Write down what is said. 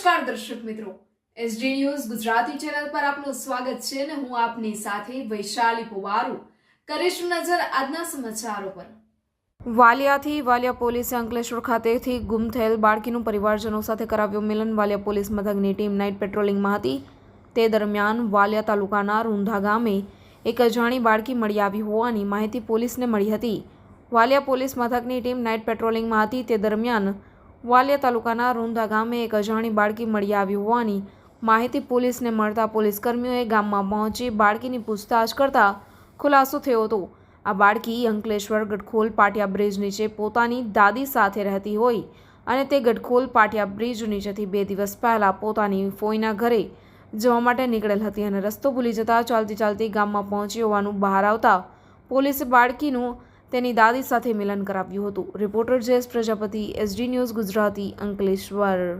નમસ્કાર દર્શક મિત્રો. એસડી ન્યૂઝ ગુજરાતી ચેનલ પર આપનું સ્વાગત છે અને હું આપની સાથે વૈશાલી પુવારુ. કરીશું નજર આજના સમાચારો પર. વાલિયાથી વાલિયા પોલીસે અંકલેશ્વર ખાતેથી ગુમ થયેલ બાળકીનું પરિવારજનો સાથે કરાવ્યું મિલન. વાલિયા પોલીસ મથકની ટીમ નાઇટ પેટ્રોલિંગમાં હતી. તે દરમિયાન વાલિયા તાલુકાના રૂંધા ગામે એક અજાણી બાળકી મળી આવી હોવાની માહિતી પોલીસને મળી હતી. વાલિયા પોલીસ મથકની ટીમ નાઇટ પેટ્રોલિંગમાં હતી. તે દરમિયાન વાલિયા તાલુકાના રૂંધા ગામે એક અજાણી બાળકી મળી આવી હોવાની માહિતી પોલીસને મળતા પોલીસ કર્મીઓએ ગામમાં પહોંચી બાળકીની પૂછતાછ કરતા ખુલાસો થયો હતો. આ બાળકી અંકલેશ્વર ગઢખોલ પાટિયા બ્રિજ નીચે પોતાની દાદી સાથે રહેતી હોય અને તે ગઢખોલ પાટિયા બ્રિજ નીચેથી બે દિવસ પહેલાં પોતાની ફોઈના ઘરે જવા માટે નીકળેલ હતી અને રસ્તો ભૂલી જતાં ચાલતી ચાલતી ગામમાં પહોંચી હોવાનું બહાર આવતા પોલીસે બાળકીનું તેની દાદી સાથે મિલન કરાવ્યું હતું. Reporter JS Prajapati SD news Gujarati Ankleshwar.